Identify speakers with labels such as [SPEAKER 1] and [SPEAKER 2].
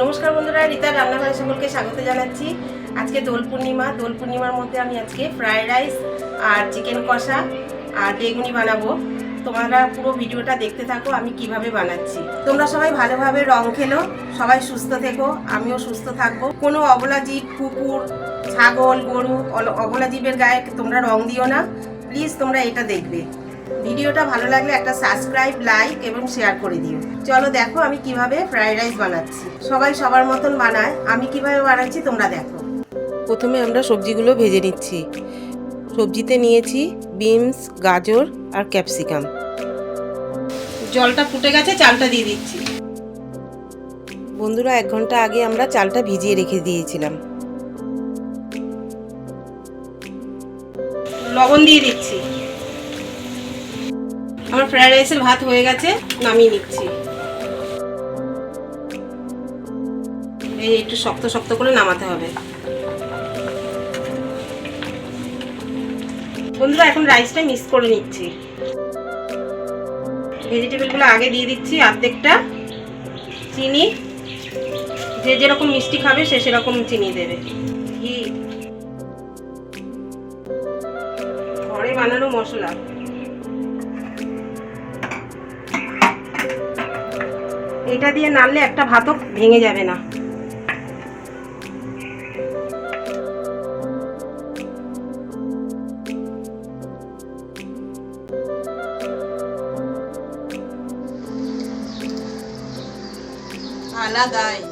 [SPEAKER 1] নমস্কার বন্ধুরা, রীতা রান্নাঘরে সকলকে স্বাগত জানাচ্ছি। আজকে দোল পূর্ণিমা, দোল পূর্ণিমার মধ্যে আমি আজকে ফ্রায়েড রাইস আর চিকেন কষা আর বেগুনি বানাবো। তোমরা পুরো ভিডিওটা দেখতে থাকো, আমি কীভাবে বানাচ্ছি। তোমরা সবাই ভালোভাবে রং খেলো, সবাই সুস্থ থেকো, আমিও সুস্থ থাকব। কোনো অবলা জীব, কুকুর, ছাগল, গরু অবলা জীবের গায়ে তোমরা রং দিও না। প্লিজ তোমরা এটা দেখবে। ভিডিওটা ভালো লাগলে একটা সাবস্ক্রাইব লাইক এবং শেয়ার করে দিও। চলো দেখো আমি কীভাবে ফ্রাইড রাইস বানাচ্ছি। সবাই সবার মতন বানায়, আমি কীভাবে বানাচ্ছি তোমরা দেখো। প্রথমে আমরা সবজিগুলো ভেজে নিচ্ছি। সবজিতে নিয়েছি বিনস গাজর আর ক্যাপসিকাম জলটা ফুটে গেছে, চালটা দিয়ে দিচ্ছি। বন্ধুরা, এক ঘণ্টা আগে আমরা চালটা ভিজিয়ে রেখে দিয়েছিলাম। লবণ দিয়ে দিচ্ছি। আমার ফ্রাইড রাইসের ভাত হয়ে গেছে, নামিয়ে নিচ্ছি। এই একটু শক্ত শক্ত করে নামাতে হবে। বন্ধুরা, এখন রাইসটা মিক্স করে নিচ্ছি। ভেজিটেবলগুলো আগে দিয়ে দিচ্ছি অর্ধেকটা চিনি, যে যেরকম মিষ্টি খাবে সে সেরকম চিনি দেবে। ঘি। ঘরে বানানো মশলা। এটা দিয়ে নাড়লে একটা ভাতও ভেঙে যাবে না। আলাদাই।